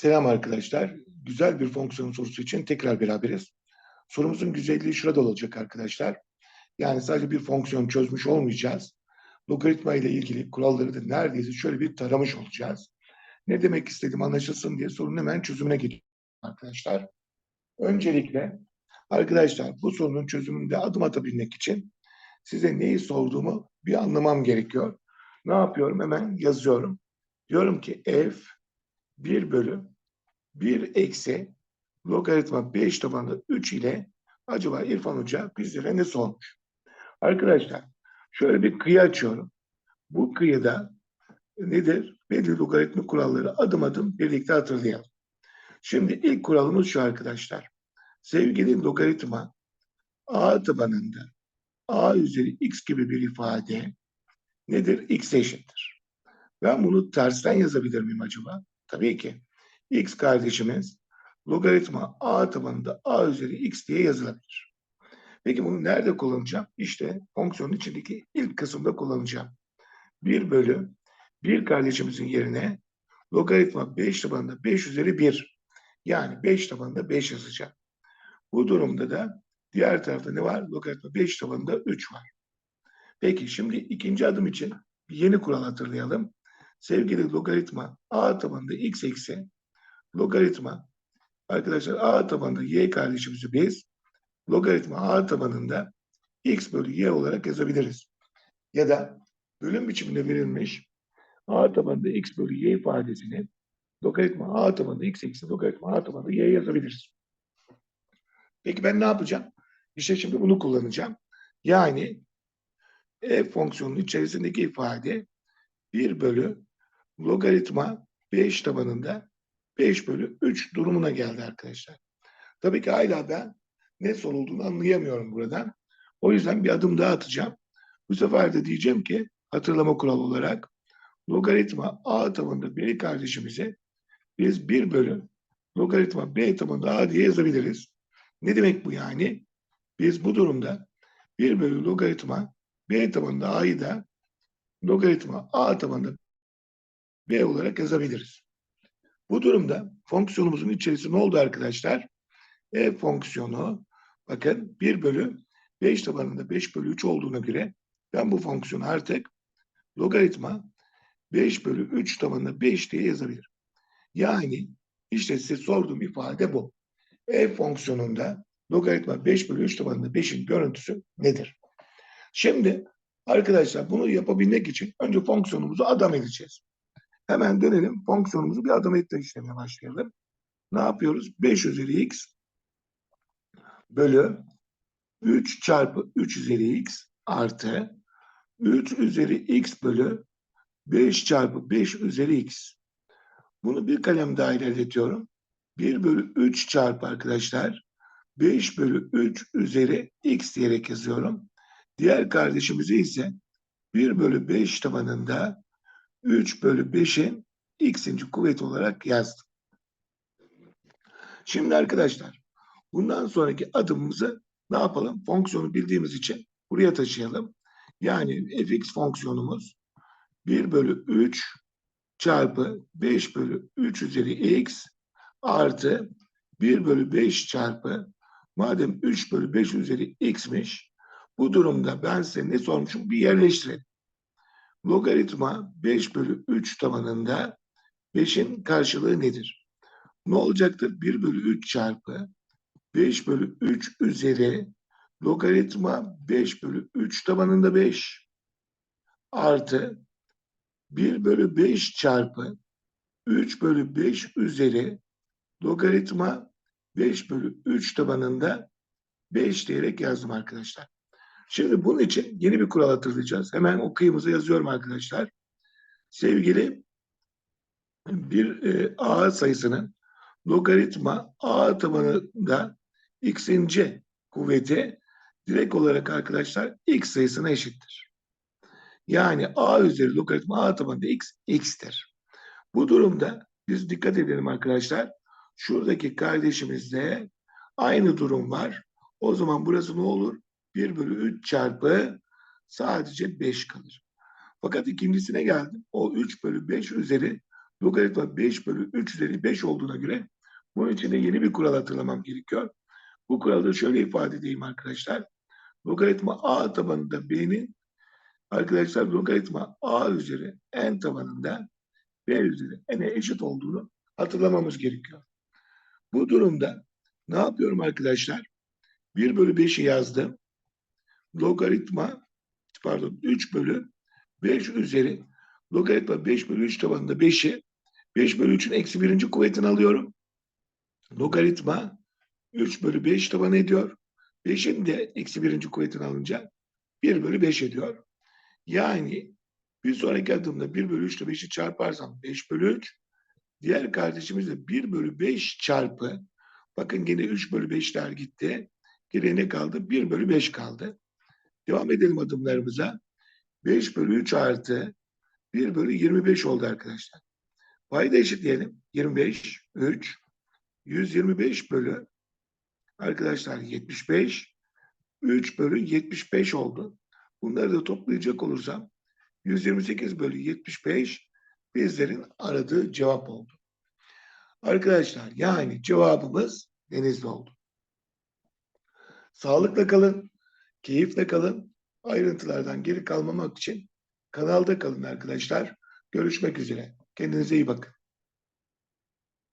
Selam arkadaşlar. Güzel bir fonksiyon sorusu için tekrar beraberiz. Sorumuzun güzelliği şurada olacak arkadaşlar. Yani sadece bir fonksiyon çözmüş olmayacağız. Logaritma ile ilgili kuralları da neredeyse şöyle bir taramış olacağız. Ne demek istedim anlaşılsın diye sorunun hemen çözümüne gidiyoruz arkadaşlar. Öncelikle arkadaşlar bu sorunun çözümünde adım atabilmek için size neyi sorduğumu bir anlamam gerekiyor. Ne yapıyorum? Hemen yazıyorum. Diyorum ki f 1 bölü 1 eksi logaritma 5 tabanlı 3 ile acaba İrfan Hoca bizlere ne sormuş? Arkadaşlar şöyle bir kıyı açıyorum. Bu kıyıda nedir? Belli logaritmik kuralları adım adım birlikte hatırlayalım. Şimdi ilk kuralımız şu arkadaşlar. Sevgili logaritma a tabanında a üzeri x gibi bir ifade nedir? x eşittir. Ben bunu tersten yazabilir miyim acaba? Tabii ki. x kardeşimiz logaritma a tabanında a üzeri x diye yazılabilir. Peki bunu nerede kullanacağım? İşte fonksiyonun içindeki ilk kısımda kullanacağım. 1 bölü 1 kardeşimizin yerine logaritma 5 tabanında 5 üzeri 1. Yani 5 tabanında 5 yazacağım. Bu durumda da diğer tarafta ne var? Logaritma 5 tabanında 3 var. Peki şimdi ikinci adım için bir yeni kural hatırlayalım. Sevgili logaritma a tabanında x eksi logaritma arkadaşlar a tabanında y kardeşimizi biz logaritma a tabanında x bölü y olarak yazabiliriz. Ya da bölüm biçiminde verilmiş a tabanında x bölü y ifadesini logaritma a tabanında x eksi logaritma a tabanında y yazabiliriz. Peki ben ne yapacağım? İşte şimdi bunu kullanacağım. Yani f fonksiyonunun içerisindeki ifade 1 bölü logaritma 5 tabanında 5 bölü 3 durumuna geldi arkadaşlar. Tabii ki hala ben ne sorulduğunu anlayamıyorum buradan. O yüzden bir adım daha atacağım. Bu sefer de diyeceğim ki hatırlama kuralı olarak logaritma a tabanında b kardeşimize biz 1 bölü logaritma b tabanında a diye yazabiliriz. Ne demek bu yani? Biz bu durumda 1 bölü logaritma b tabanında a'yı da logaritma a tabanında b olarak yazabiliriz. Bu durumda fonksiyonumuzun içerisinde ne oldu arkadaşlar? e fonksiyonu bakın 1 bölü 5 tabanında 5 bölü 3 olduğuna göre ben bu fonksiyonu artık logaritma 5 bölü 3 tabanında 5 diye yazabilirim. Yani işte size sorduğum ifade bu. E fonksiyonunda logaritma 5 bölü 3 tabanında 5'in görüntüsü nedir? Şimdi arkadaşlar bunu yapabilmek için önce fonksiyonumuzu adam edeceğiz. Hemen dönelim fonksiyonumuzu bir adam etme işlemine başlayalım. Ne yapıyoruz? 5 üzeri x bölü 3 çarpı 3 üzeri x artı 3 üzeri x bölü 5 çarpı 5 üzeri x. Bunu bir kalem daha ilerletiyorum. 1 bölü 3 çarpı arkadaşlar 5 bölü 3 üzeri x diyerek yazıyorum. Diğer kardeşimizi ise 1 bölü 5 tabanında 3 bölü 5'in x'inci kuvveti olarak yazdım. Şimdi arkadaşlar bundan sonraki adımımızı ne yapalım? Fonksiyonu bildiğimiz için buraya taşıyalım. Yani fx fonksiyonumuz 1 bölü 3 çarpı 5 bölü 3 üzeri x artı 1 bölü 5 çarpı madem 3 bölü 5 üzeri x'miş bu durumda ben size ne sormuşum bir yerleştirelim. Logaritma 5 bölü 3 tabanında 5'in karşılığı nedir? Ne olacaktır? 1 bölü 3 çarpı 5 bölü 3 üzeri logaritma 5 bölü 3 tabanında 5 artı 1 bölü 5 çarpı 3 bölü 5 üzeri logaritma 5 bölü 3 tabanında 5 diyerek yazdım arkadaşlar. Şimdi bunun için yeni bir kural hatırlayacağız. Hemen o kıyımıza yazıyorum arkadaşlar. Sevgili bir e, a sayısının logaritma a tabanında x'inci kuvveti direkt olarak arkadaşlar x sayısına eşittir. Yani a üzeri logaritma a tabanında x x'tir. Bu durumda biz dikkat edelim arkadaşlar. Şuradaki kardeşimizde aynı durum var. O zaman burası ne olur? 1 bölü 3 çarpı sadece 5 kalır. Fakat ikincisine geldim. O 3 bölü 5 üzeri Logaritma 5 bölü 3 üzeri 5 olduğuna göre bunun için de yeni bir kural hatırlamam gerekiyor. Bu kuralı da şöyle ifade edeyim arkadaşlar. Logaritma a tabanında b'nin arkadaşlar logaritma a üzeri n tabanında b üzeri n'e eşit olduğunu hatırlamamız gerekiyor. Bu durumda ne yapıyorum arkadaşlar? 1 bölü 5'i yazdım. Logaritma pardon 3 bölü 5 üzeri logaritma 5 bölü 3 tabanında 5'i 5 bölü 3'ün eksi birinci kuvvetini alıyorum. Logaritma 3 bölü 5 tabanı ediyor. 5'in de eksi birinci kuvvetini alınca 1 bölü 5 ediyor. Yani bir sonraki adımda 1 bölü 3 ile 5'i çarparsam 5 bölü 3. Diğer kardeşimiz de 1 bölü 5 çarpı. Bakın yine 3 bölü 5'ler gitti. Geriye ne kaldı? 1 bölü 5 kaldı. Devam edelim adımlarımıza. 5 bölü 3 artı 1 bölü 25 oldu arkadaşlar. Payda eşitleyelim. 25, 3, 125 bölü arkadaşlar 75, 3 bölü 75 oldu. Bunları da toplayacak olursam 128 bölü 75 bizlerin aradığı cevap oldu. Arkadaşlar yani cevabımız denizli oldu. Sağlıkla kalın, keyifle kalın. Ayrıntılardan geri kalmamak için kanalda kalın arkadaşlar. Görüşmek üzere. Kendinize iyi bakın.